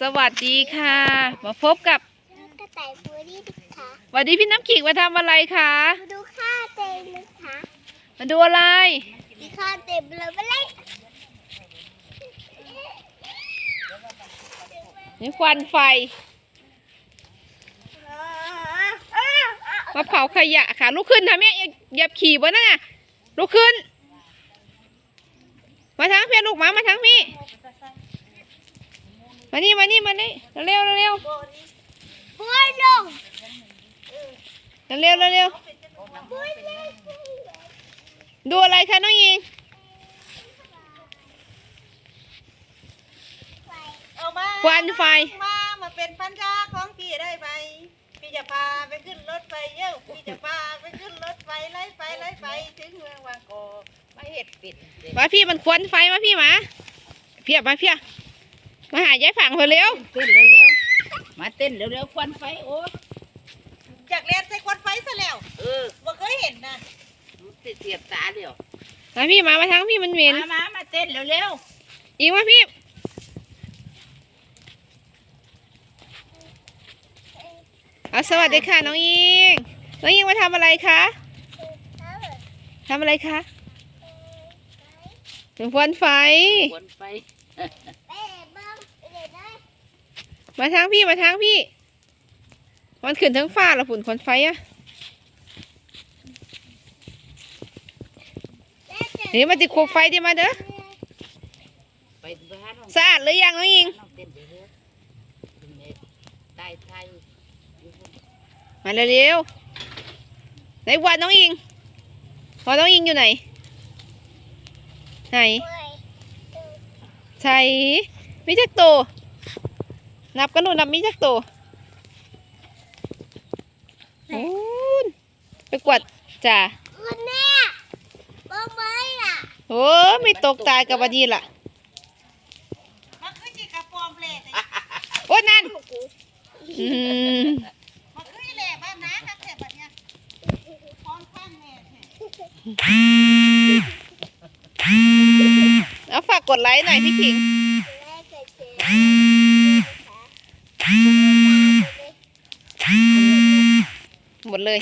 สวัสดีค่ะ มาพบกับกระต่ายฟูรี่ดิคะสวัสดีพี่น้ำขิงมาทำอะไรคะมาดูค่าเต็มนะคะมาดูอะไรมีค่าเต็มเลยไปเลยนี่ควันไฟ มาเผาขยะค่ะลุกขึ้นทำแม่อย่าอย่าขี่บนนั่นน่ะลุกขึ้น มาทางพี่ลูกมามาทางพี่ มานี่มานี่มานี่เร็วเร็วเร็วบุ้ยลงเร็วเร็วเร็วเร็วบุ้ยลงดูอะไรคะน้องยิงเอามาควันไฟมามาเป็นพันธะของพี่ได้ไหมพี่จะพาไปขึ้นรถไฟเย้าพี่จะพาไปขึ้นรถไฟไล่ไปไล่ไปถึงเมืองวางโกไม่เห็ดปิดมาพี่มันควันไฟมาพี่มาเพียบมาเพียบ มาหายายฝังเถอะเร็วเต้นเร็วๆ มาเต้นเร็วๆควันไฟโอ้อยากเล่นใส่ควันไฟซะแล้ว เออบ่เคยเห็นนะติดเสียบตาเดียวมาพี่มามาทางพี่มันเหม็นมามามาเต้นเร็วอีกมาพี่เอาสวัสดีค่ะน้องยิงน้องยิงมาทำอะไรคะทำอะไรคะถึงควันไฟๆควันไฟ เป๊ะบ้างเดี๋ยวได้ มาทางพี่มาทางพี่ มันขึ้นทั้งฟ้าและฝุ่นควันไฟอะนี่มาติดโคมไฟดิมาเด้อไปบ้านน้องสะอาดหรือยังน้องยิงน้องเต้นเร็วๆเป็นเม็ดใต้ไทยมาเร็วๆไหนวันน้องยิงพอน้องยิงอยู่ไหน ไหนใช่มีจักโตว นับกันดูนับมีจักโตวโอ้ยไปกวาดจ้าคุณแม่บ้องไหมล่ะโอ้ยไม่ตกตายกับวันนี้ล่ะมันคือจีกระปอมเล่แต่โอ้ยนั่นอืมมันคืออีเล่บ้านนะคักแท้บัดเนี้ยพร้อมข้างแม่แท้เอาฝากกดไลค์หน่อยพี่ขิง แม่เกิ ดเลย